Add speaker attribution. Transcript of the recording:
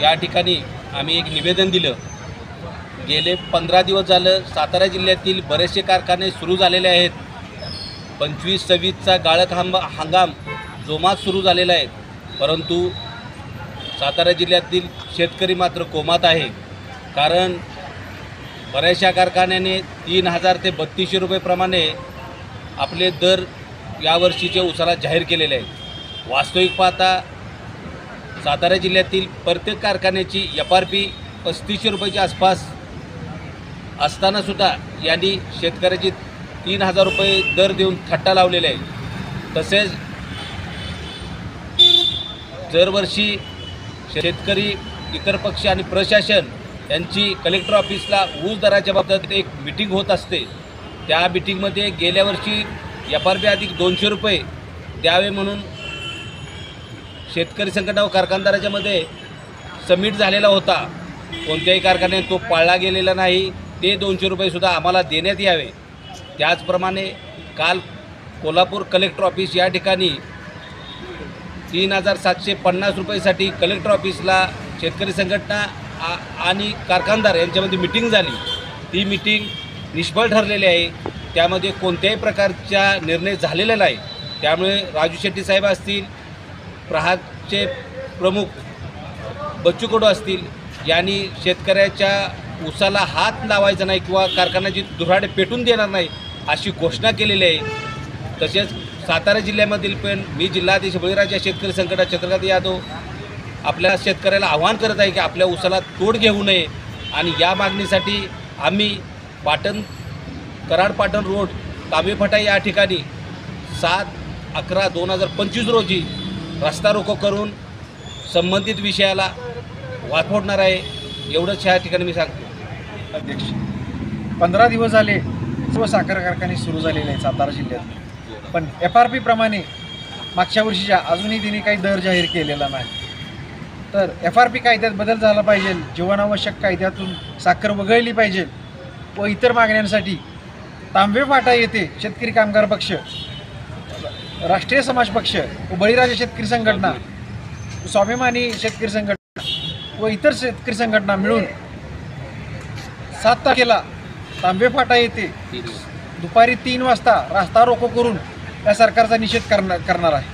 Speaker 1: या ठिकाणी आम्ही एक निवेदन दिलं. गेले पंधरा दिवस झालं सातारा जिल्ह्यातील बरेचसे कारखाने सुरू झालेले आहेत. पंचवीस सव्वीसचा गाळक हंग हंगाम जोमात सुरू झालेला आहे. परंतु सातारा जिल्ह्यातील शेतकरी मात्र कोमात आहे. कारण बऱ्याचशा कारखान्याने तीन हजार ते बत्तीसशे रुपयेप्रमाणे आपले दर यावर्षीचे उसाला जाहीर केलेले आहेत. वास्तविक पाहता सातारा जिल्ह्यातील प्रत्येक कारखान्याची एफ आर पी पस्तीसशे रुपयाच्या आसपास असतानासुद्धा यांनी शेतकऱ्याची तीन हजार रुपये दर देऊन थट्टा लावलेला आहे. तसेच दरवर्षी शेतकरी इतर पक्ष आणि प्रशासन यांची कलेक्टर ऑफिसला ऊस दराच्या बाबतीत एक मिटिंग होत असते. त्या मिटिंगमध्ये गेल्या वर्षी एफ आर पी अधिक दोनशे रुपये द्यावे म्हणून शेतकरी संघटना व कारखानदाराच्यामध्ये सबमिट झालेला होता. कोणत्याही कारखान्यात तो पाळला गेलेला नाही. ते दोनशे रुपयेसुद्धा आम्हाला देण्यात यावे. त्याचप्रमाणे काल कोल्हापूर कलेक्टर ऑफिस या ठिकाणी तीन हजार सातशे पन्नास रुपयेसाठी कलेक्टर ऑफिसला शेतकरी संघटना आ आणि कारखानदार यांच्यामध्ये मिटिंग झाली. ती मिटिंग निष्फळ ठरलेले आहे. त्यामध्ये कोणत्याही प्रकारचा निर्णय झालेला नाही. त्यामुळे राजू शेट्टी साहेब असतील प्रहारचे प्रमुख बच्चू कडू असतील यांनी शेतकऱ्याच्या उसाला हात लावायचा नाही किंवा कारखान्याची दुराडे पेटून देणार नाही अशी घोषणा केलेली आहे. तसेच सातारा जिल्ह्यामधील पण मी जिल्हाधीश बळीराजा शेतकरी संकटात चंद्रकांत यादव आपल्या शेतकऱ्याला आव्हान करत आहे की आपल्या उसाला तोड घेऊ नये. आणि या मागणीसाठी आम्ही पाटण कराड पाटण रोड कावेफाटा या ठिकाणी सात अकरा दोन हजार पंचवीस रोजी रस्ता रोको करून संबंधित विषयाला वाफोडणार आहे एवढंच ह्या ठिकाणी मी सांगतो.
Speaker 2: अध्यक्ष पंधरा दिवस झाले सर्व साखर कारखाने सुरू झालेले आहेत सातारा जिल्ह्यात. पण एफ आर पीप्रमाणे मागच्या वर्षीच्या अजूनही तिने काही दर जाहीर केलेला नाही. तर एफ आर पी कायद्यात बदल झाला पाहिजे जीवनावश्यक कायद्यातून साखर वगळली पाहिजे व इतर मागण्यांसाठी तांबे फाटा येथे शेतकरी कामगार पक्ष राष्ट्रीय समाज पक्ष व बळीराजा शेतकरी संघटना स्वाभिमानी शेतकरी संघटना व इतर शेतकरी संघटना मिळून सात तारखेला तांबे फाटा येथे दुपारी तीन वाजता रास्ता रोको करून या सरकारचा निषेध करणार करणार आहे.